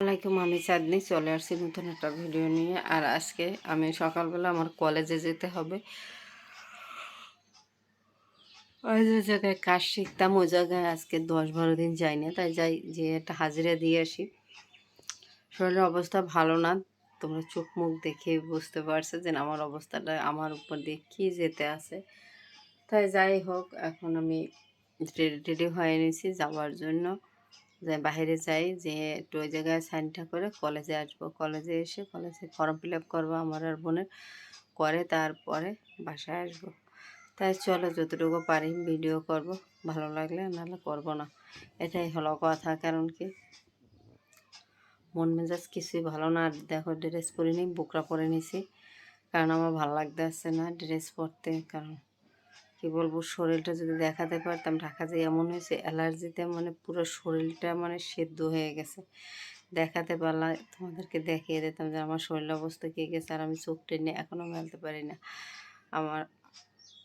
আসসালামাইকুম আমি চাঁদনি চলে আসছি নতুন একটা ভিডিও নিয়ে। আর আজকে আমি সকালবেলা আমার কলেজে যেতে হবে। ওই যে জায়গায় কাজ শিখতাম ওই জায়গায় আজকে দশ বারো দিন যাই না তাই যাই যে একটা হাজিরা দিয়ে আসি। শরীরের অবস্থা ভালো না, তোমরা চোখ মুখ দেখে বুঝতে পারছ যে আমার অবস্থাটা আমার উপর দিয়ে কী যেতে আছে। তাই যাই হোক, এখন আমি রেডি হয়ে নিয়েছি যাওয়ার জন্য। যে বাইরে যাই, যে একটু ওই জায়গায় সাইনটা করে কলেজে আসব। কলেজে এসে কলেজে ফর্ম ফিল আপ করব আমার আর বোনের। করে তারপরে বাসায় আসব। তাই চলো যতটুকু পারি ভিডিও করব। ভালো লাগলে নাহলে করব না। এটাই হলো কথা। কারণ কি? মন মেজাজ কিছুই ভালো না। দেখো ড্রেস পরে নিই, বুকরা পরে নিছি। কারণ আমার ভালো লাগতে আসছে না ড্রেস পরতে। কারণ কি বলব, শরীরটা যদি দেখাতে পারতাম, ঢাকা যে এমন হয়েছে, অ্যালার্জিতে মানে পুরো শরীরটা মানে সেদ্ধ হয়ে গেছে। দেখাতে পারলাম তোমাদেরকে দেখিয়ে দিতাম যে আমার শরীর অবস্থা কী গেছে, আর আমি চোখ টেনে এখনও মেলতে পারি না। আমার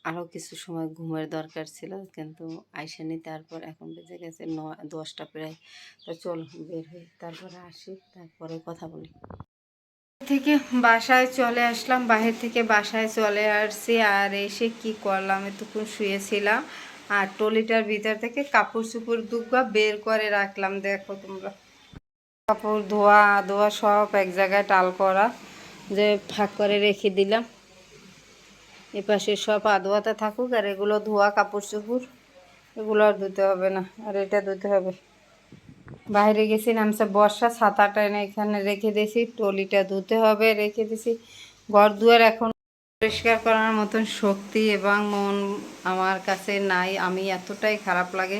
আরও কিছু সময় ঘুমের দরকার ছিল, কিন্তু আইসানি তারপর এখন বেজে গেছে ন দশটা প্রায়। তো চল, বের হই, তারপরে আসি, তারপরে কথা বলি। থেকে বাসায় চলে আসলাম, বাহির থেকে বাসায় চলে আসছি আর এসে কি করলাম? এতক্ষণ শুয়েছিলাম আর টলিটার ভিতর থেকে কাপড় চুপড় দুগা বের করে রাখলাম। দেখো তোমরা, কাপড় ধোয়া ধোয়া সব এক জায়গায় টাল করা যে ফাঁক করে রেখে দিলাম। এপাশে সব আধোয়াতে থাকুক আর এগুলো ধোয়া, কাপড় চুপড়, এগুলো আর ধুতে হবে না, আর এটা ধুতে হবে। বাইরে গেছি, নামছে বর্ষা, ছাতাটা এনে এখানে রেখে দিয়েছি, টলিটা ধুতে হবে, রেখে দিয়েছি। ঘর দুয়ার এখন পরিষ্কার করার মতন শক্তি এবং মন আমার কাছে নাই, আমি এতটাই খারাপ লাগে।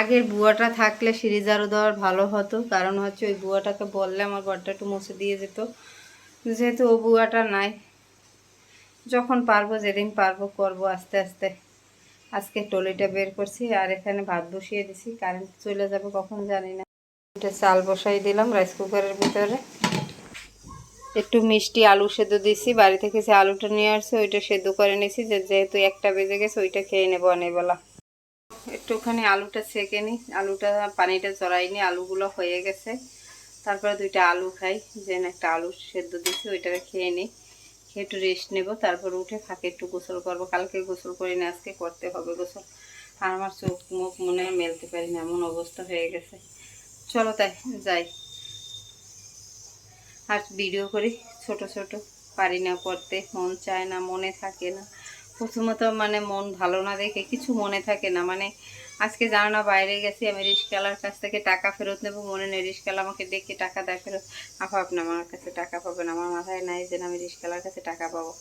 আগের বুয়াটা থাকলে সিরিজারও দেওয়ার ভালো হতো, কারণ হচ্ছে ওই বুয়াটাকে বললে আমার ঘরটা একটু মুছে দিয়ে যেত। যেহেতু ও বুয়াটা নাই, যখন পারব যেদিন পারব করব আস্তে আস্তে। আজকে টলিটা বের করছি আর এখানে ভাত বসিয়ে দিছি, কারেন্ট চলে যাবে কখন জানি না। এটা চাল বসাই দিলাম রাইস কুকারের ভিতরে। একটু মিষ্টি আলু সেদ্ধ দিছি, বাড়ি থেকে যে আলুটা নিয়ে আসছে ওইটা সেদ্ধ করে নিয়েছি যেহেতু একটা বেজে গেছে ওইটা খেয়ে নেব অনেকবেলা। একটুখানি আলুটা ছেঁকে নিই, আলুটা পানিটা চড়াই নি আলুগুলো হয়ে গেছে। তারপরে দুইটা আলু খাই যে একটা আলু সেদ্ধ দিছি ওইটা খেয়ে নিই। খেয়ে একটু রেস্ট নেব, তারপর উঠে ফাঁকে একটু গোসল করব। কালকে গোসল করি না, আজকে করতে হবে গোসল। আর আমার চোখ মুখ মনে মেলতে পারি না, এমন অবস্থা হয়ে গেছে। চলো তাই, যাই। আর ভিডিও করি ছোট ছোট। পারি না করতে মন চায় না, মনে থাকে না। প্রথমত মানে মন ভালো না দেখে কিছু মনে থাকে না। মানে আজকে জানো না, বাইরে গেছি, আমি রিস্কালার কাছ থেকে টাকা ফেরত নেব, মনে নেই, রিস্কালা আমাকে দেখে টাকা দেয় ফেরত। আপা আপনি আমার কাছে টাকা পাবেন, আমার মাথায় নাই যে আমি রিস্কালার কাছে টাকা পাবো।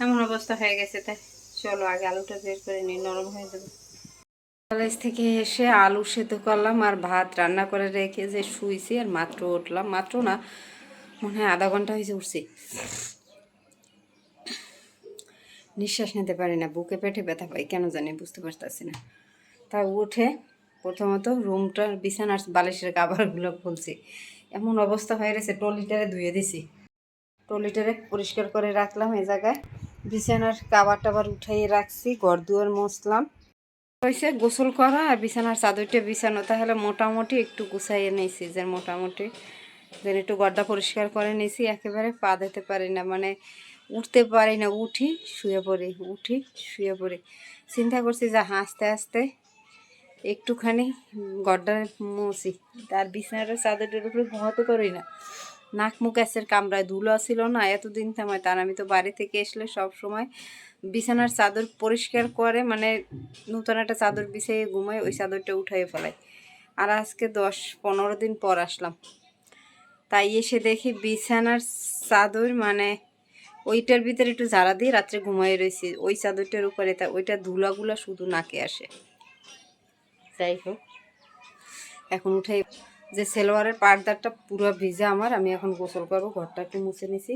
এমন অবস্থা হয়ে গেছে তাই। চলো, আগে আলুটা বের করে নিই, নরম হয়ে যাবে। কলেজ থেকে এসে আলু সেদ্ধ করলাম আর ভাত রান্না করে রেখে যে শুইছি আর মাত্র উঠলাম। মাত্র না, মনে হয় আধা ঘণ্টা হয়েছে উঠছি। নিঃশ্বাস নিতে পারি না, বুকে পেটে ব্যথা পাই, কেন জানি বুঝতে পারতেছি না। তা উঠে প্রথমত রুমটার বিছানার বালিশের কাবারগুলো খুলছি। এমন অবস্থা হয়ে গেছে, টলিটারে ধুয়ে দিছি। টলিটারে পরিষ্কার করে রাখলাম এই জায়গায়। বিছানার কাবার টাবার উঠাইয়ে রাখছি, ঘর দুয়ার মশলাম হয়েছে গোসল করা আর বিছানার চাদরটা বিছানো। তাহলে মোটামুটি একটু গুছাইয়ে নিয়েছি যে মোটামুটি। যেন একটু গড্ডা পরিষ্কার করে নিয়েছি একেবারে পা দিতে পারি না। মানে উঠতে পারি না, উঠি, শুয়ে পড়ি, উঠি, শুয়ে পড়ি। চিন্তা করছি যে হাসতে হাসতে একটুখানি গড্ডা মুছি। তার বিছানাটা চাদরটার উপরে ঘুমাতে পারি না। নাক মুখ কামড়ায় ধুলো ছিল না, এতদিন থামায়। তার আমি তো বাড়ি থেকে আসলে সব সময় বিছানার চাদর পরিষ্কার করে মানে নতুন একটা চাদর বিছিয়ে ঘুমাই ওই চাদরটা উঠাই ফেলাই আর আজকে দশ, পনেরো দিন পর আসলাম। তাই এসে দেখি বিছানার চাদর মানে ওইটার ভিতরে একটু ঝাড়া দিয়ে রাত্রে ঘুমাই রয়েছি। ওই চাদরটার উপরে তা, ওইটা ধুলাগুলা শুধু নাকে আসে। যাই হোক, এখন উঠাই যে সেলোয়ারের পার্দারটা পুরো ভিজে আমার, আমি এখন গোসল করব, ঘরটা একটু মুছে নিছি।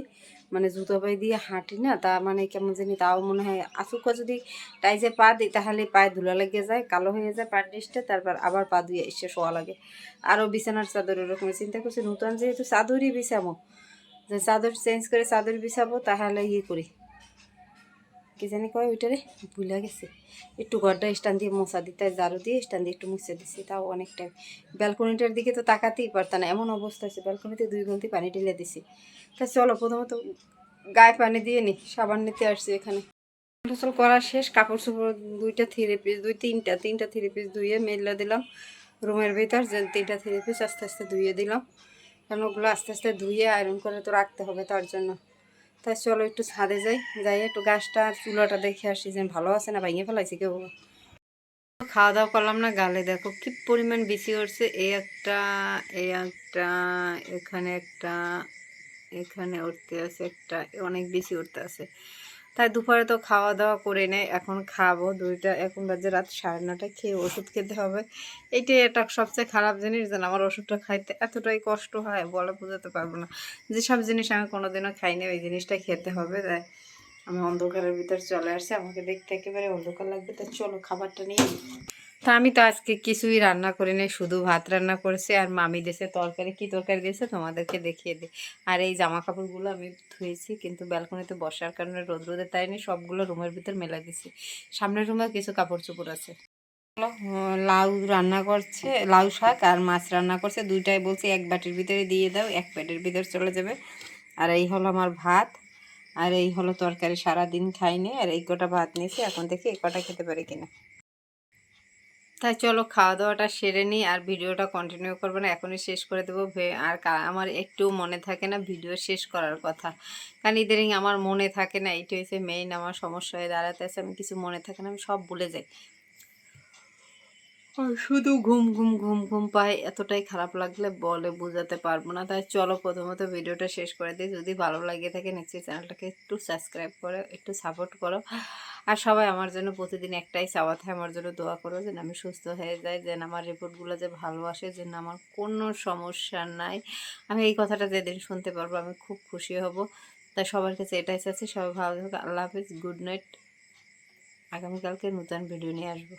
মানে জুতো পাই দিয়ে হাঁটি না, তা মানে কেমন জানি তাও মনে হয় আসুকা যদি টাইজে পা দিই, তাহলে পায়ে ধুলা লেগে যায়, কালো হয়ে যায় পার ডিসটা তারপর আবার পা ধুয়ে এসে শোয়া লাগে। আরও বিছানার চাদর ওরকম চিন্তা করছি নতুন যেহেতু চাদরই বিছাবো। যে চাদর চেঞ্জ করে চাদর বিছাবো, তাহলে ইয়ে করি। কি জানি কয় ওইটারে? ভুলে গেছে। একটু ঘরটা স্ট্যান্ড দিয়ে মোছা দিতে, ঝাড়ু দিয়ে স্ট্যান্ড দিয়ে একটু মুছে দিছি, তাও অনেক টাইম ব্যালকনিটার দিকে তো তাকাতেই পারতাম না, এমন অবস্থা আছে ব্যালকনিতে দুই গন্তি পানি ঢেলে দিছি। তা চলো, প্রথমত গায়ে পানি দিয়ে নি, সাবান নিতে আসছি এখানে। গোসল করা শেষ, কাপড় চোপড় দুইটা থ্রি পিস দুই তিনটা তিনটা থ্রি পিস ধুয়ে মেলে দিলাম। রুমের ভিতর যে তিনটা থ্রি পিস আস্তে আস্তে ধুয়ে দিলাম। কারণ ওগুলো আস্তে আস্তে ধুয়ে আয়রন করে তো রাখতে হবে তার জন্য। তাই চলো একটু ছাদে যাই। যাই একটু গাছটা আর চুলাটা দেখে আসি যে ভালো আছে না ভেঙে ফেলাইছি কেউ। খাওয়া দাওয়া করলাম না, গালে দেখো কি পরিমাণ বেশি উঠছে এই একটা এই একটা, এখানে একটা, এখানে উঠতে আছে একটা, অনেক বেশি উঠতে আছে। তাই দুপুরে তো খাওয়া দাওয়া করে নেয় এখন খাব। দুইটা, এখন বাজে রাত সাড়ে নটায় খেয়ে ওষুধ খেতে হবে। এটাই একটা সবচেয়ে খারাপ জিনিস যেন আমার ওষুধটা খাইতে এতটাই কষ্ট হয়, বলে বোঝাতে পারব না। যেসব জিনিস আমি কোনোদিনও খাইনি, ওই জিনিসটা খেতে হবে। তাই আমি অন্ধকারের ভিতরে চলে আসছি, আমাকে দেখতে একেবারে অন্ধকার লাগবে। তাই চলো খাবারটা নিয়ে। তা আমি তো আজকে কিছুই রান্না করি নাই, শুধু ভাত রান্না করেছি আর মামি দেশে তরকারি। কি তরকারি দিয়েছে তোমাদেরকে দেখিয়ে দিই। আর এই জামা কাপড়গুলো আমি ধুয়েছি, কিন্তু ব্যালকনিতে বসার কারণে রোদ রোদে তাই নিয়ে সবগুলো রুমের ভিতর মেলা দিছি সামনের রুমে কিছু কাপড় চোপড় আছে লাউ রান্না করছে, লাউ শাক আর মাছ রান্না করছে। দুইটাই বলছি এক বাটির ভিতরে দিয়ে দাও, এক প্লেটের ভিতরে চলে যাবে। আর এই হলো আমার ভাত, আর এই হলো তরকারি। সারা দিন খাইনি আর এই কটা ভাত নিয়েছি, এখন দেখি এই কটা খেতে পারি কিনা। তাই চলো খাওয়া দাওয়াটা সেরে নিই আর ভিডিওটা কন্টিনিউ করব না, এখনই শেষ করে দেবো আর আমার একটু মনে থাকে না ভিডিও শেষ করার কথা। কারণ ইদারিং আমার মনে থাকে না, এইটা হচ্ছে মেইন আমার সমস্যা হয়ে দাঁড়াতে আছে, আমি কিছু মনে থাকে না, আমি সব ভুলে যাই। শুধু ঘুম ঘুম ঘুম ঘুম পাই এতটাই খারাপ লাগলে বলে বোঝাতে পারব না। তাই চলো প্রথমত ভিডিওটা শেষ করে দিই, যদি ভালো লাগে থাকে নিশ্চয়ই চ্যানেলটাকে একটু সাবস্ক্রাইব করো, একটু সাপোর্ট করো। আর সবাই আমার জন্য প্রতিদিন একটাই চাওয়াতে আমার জন্য দোয়া করো যেন আমি সুস্থ হয়ে যাই, যেন আমার রিপোর্টগুলো যে ভালো আসে যেন আমার কোনো সমস্যা নাই। আমি এই কথাটা যেদিন শুনতে পারব, আমি খুব খুশি হব। তাই সবার কাছে এটাই চাচ্ছি, সবাই ভালো থাকো, আল্লাহ হাফিজ, গুড নাইট। আগামীকালকে নতুন ভিডিও নিয়ে আসব।